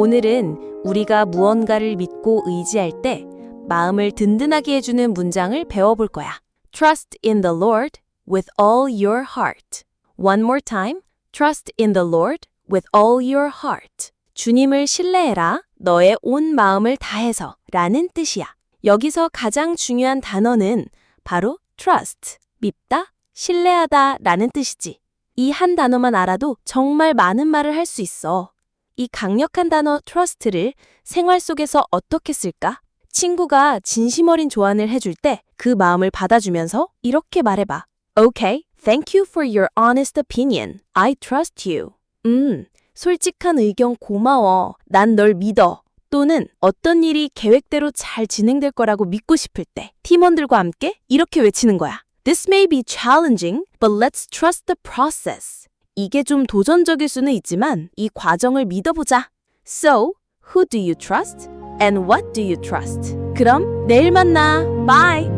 오늘은 우리가 무언가를 믿고 의지할 때 마음을 든든하게 해주는 문장을 배워볼 거야. Trust in the Lord with all your heart. One more time. Trust in the Lord with all your heart. 주님을 신뢰해라. 너의 온 마음을 다해서 라는 뜻이야. 여기서 가장 중요한 단어는 바로 trust, 믿다, 신뢰하다 라는 뜻이지. 이 한 단어만 알아도 정말 많은 말을 할 수 있어. 이 강력한 단어 trust를 생활 속에서 어떻게 쓸까? 친구가 진심 어린 조언을 해줄 때 그 마음을 받아주면서 이렇게 말해봐. Okay, thank you for your honest opinion. I trust you. 음, 솔직한 의견 고마워. 난 널 믿어. 또는 어떤 일이 계획대로 잘 진행될 거라고 믿고 싶을 때 팀원들과 함께 이렇게 외치는 거야. This may be challenging, but let's trust the process. 이게 좀 도전적일 수는 있지만 이 과정을 믿어보자. So, who do you trust? And what do you trust? 그럼 내일 만나. Bye!